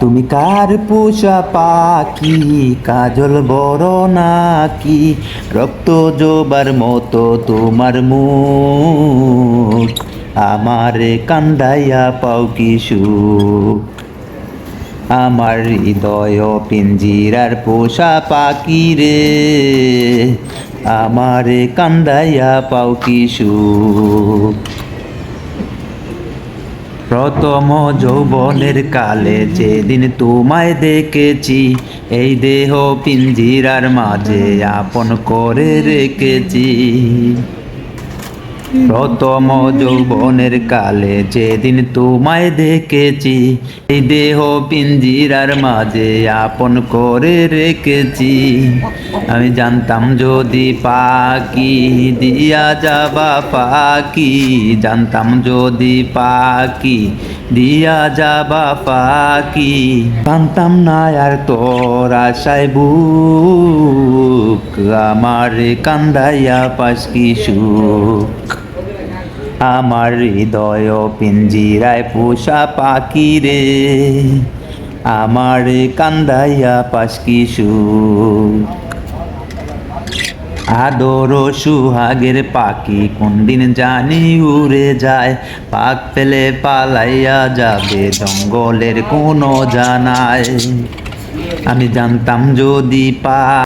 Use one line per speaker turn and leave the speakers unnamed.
তুমি কার পোষা পাখি? কাজল বড় নাকি? রক্ত জোবার মতো তোমার মুখ। আমার কান্দাইয়া পাও কি সুখ? আমার হৃদয় পিঞ্জিরার পোষা পাখি রে। আমার কান্দাইয়া পাও কি সুখ? প্রথম যৌবনের কালে যেদিন তোমায় দেখেছি এই দেহ পিঞ্জিরার মাঝে আপন করে রেখেছি। প্রথম যৌবনের কালে যেদিন তোমায় দেখেছি, এই দেহ পিঞ্জিরার মাঝে আপন করে রেখেছি। আমি জানতাম যদি পাকি দিয়া যাবা পাকি জানতাম যদি পাকি দিয়া যাবা পাকি জানতাম না আর তোর আশায় বুক আমার কান্দাইয়া পাশ কি সুখ? আমার হৃদয় পিঞ্জিরায় পোষা পাখি রে, আমার কান্দাইয়া পাশ কি সুখ? আদর সুহাগের পাখি কোনদিন জানি উড়ে যায়, পাক ফেলে পালাইয়া যাবে জঙ্গলের কোনো জানায়। আমি জানতাম যদি পা